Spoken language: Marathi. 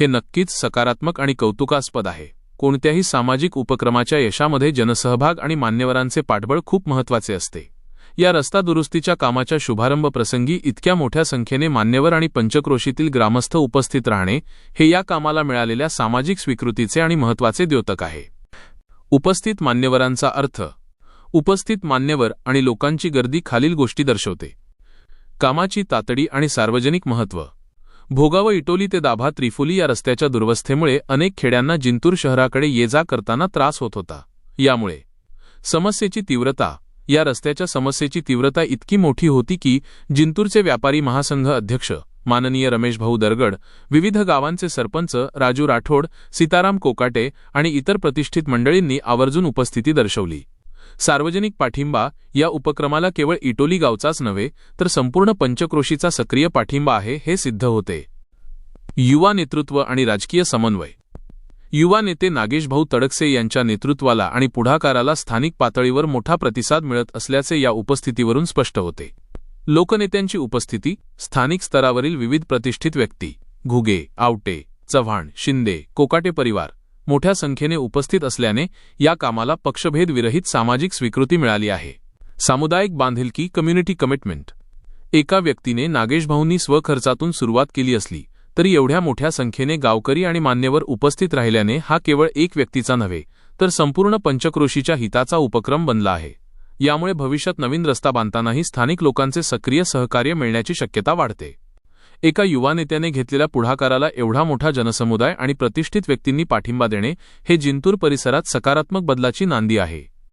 हे नक्कीच सकारात्मक आणि कौतुकास्पद आहे. कोणत्याही सामाजिक उपक्रमाच्या यशामध्ये जनसहभाग आणि मान्यवरांचे पाठबळ खूप महत्त्वाचे असते. या रस्ता दुरुस्तीच्या कामाच्या शुभारंभ प्रसंगी इतक्या मोठ्या संख्येने मान्यवर आणि पंचक्रोशीतील ग्रामस्थ उपस्थित राहणे हे या कामाला मिळालेल्या सामाजिक स्वीकृतीचे आणि महत्त्वाचे द्योतक आहे. उपस्थित मान्यवरांचा अर्थ. उपस्थित मान्यवर आणि लोकांची गर्दी खालील गोष्टी दर्शवते. कामाची तातडी आणि सार्वजनिक महत्त्व. भोगाव इटोली ते दाभा त्रिफुली या रस्त्याच्या दुर्वस्थेमुळे अनेक खेड्यांना जिंतूर शहराकडे ये जा करताना त्रास होत होता. यामुळे समस्येची तीव्रता या रस्त्याच्या समस्येची तीव्रता इतकी मोठी होती की जिंतूरचे व्यापारी महासंघ अध्यक्ष माननीय रमेश भाऊ दरगड विविध गावांचे सरपंच राजू राठोड सीताराम कोकाटे आणि इतर प्रतिष्ठित मंडळींनी आवर्जून उपस्थिती दर्शवली. सार्वजनिक पाठिंबा या उपक्रमाला केवळ इटोली गावचाच नव्हे तर संपूर्ण पंचक्रोशीचा सक्रिय पाठिंबा आहे हे सिद्ध होते. युवा नेतृत्व आणि राजकीय समन्वय. युवा नेते नागेशभाऊ तडकसे यांच्या नेतृत्वाला आणि पुढाकाराला स्थानिक पातळीवर मोठा प्रतिसाद मिळत असल्याचे या उपस्थितीवरून स्पष्ट होते. लोकनेत्यांची उपस्थिती स्थानिक स्तरावरील विविध प्रतिष्ठित व्यक्ती घुगे आवटे चव्हाण शिंदे कोकाटे परिवार मोठ्या संख्येने उपस्थित असल्याने या कामाला पक्षभेद विरहित सामाजिक स्वीकृती मिळाली आहे. सामुदायिक बांधिलकी कम्युनिटी कमिटमेंट. एका व्यक्तीने नागेशभाऊंनी स्वखर्चातून सुरुवात केली असली तरी एवढ्या मोठ्या संख्येने गावकरी आणि मान्यवर उपस्थित राहिल्याने हा केवळ एक व्यक्तीचा नव्हे तर संपूर्ण पंचक्रोशीच्या हिताचा उपक्रम बनला आहे. यामुळे भविष्यात नवीन रस्ता बांधतानाही स्थानिक लोकांचे सक्रिय सहकार्य मिळण्याची शक्यता वाढते. एका युवा नेत्याने घेतलेल्या पुढाकाराला एवढा मोठा जनसमुदाय आणि प्रतिष्ठित व्यक्तींनी पाठिंबा देणे हे जिंतूर परिसरात सकारात्मक बदलाची नांदी आहे.